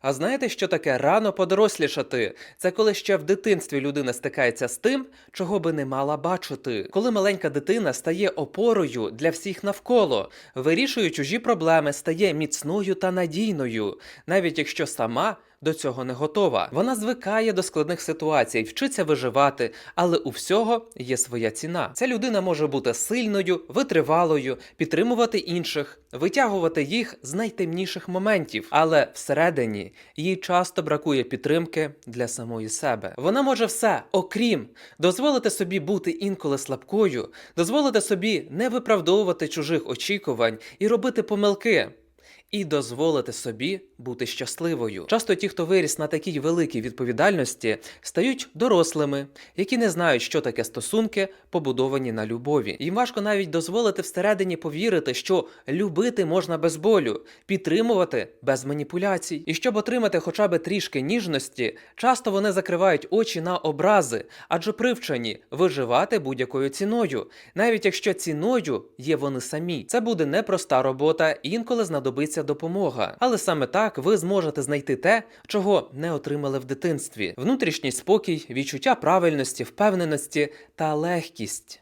А знаєте, що таке рано подорослішати? Це коли ще в дитинстві людина стикається з тим, чого би не мала бачити. Коли маленька дитина стає опорою для всіх навколо, вирішує чужі проблеми, стає міцною та надійною, навіть якщо сама до цього не готова. Вона звикає до складних ситуацій, вчиться виживати, але у всього є своя ціна. Ця людина може бути сильною, витривалою, підтримувати інших, витягувати їх з найтемніших моментів, але всередині їй часто бракує підтримки для самої себе. Вона може все, окрім дозволити собі бути інколи слабкою, дозволити собі не виправдовувати чужих очікувань і робити помилки. І дозволити собі бути щасливою. Часто ті, хто виріс на такій великій відповідальності, стають дорослими, які не знають, що таке стосунки, побудовані на любові. Їм важко навіть дозволити всередині повірити, що любити можна без болю, підтримувати без маніпуляцій. І щоб отримати хоча б трішки ніжності, часто вони закривають очі на образи, адже привчені виживати будь-якою ціною, навіть якщо ціною є вони самі. Це буде непроста робота, інколи знадобиться допомога. Але саме так ви зможете знайти те, чого не отримали в дитинстві: внутрішній спокій, відчуття правильності, впевненості та легкість.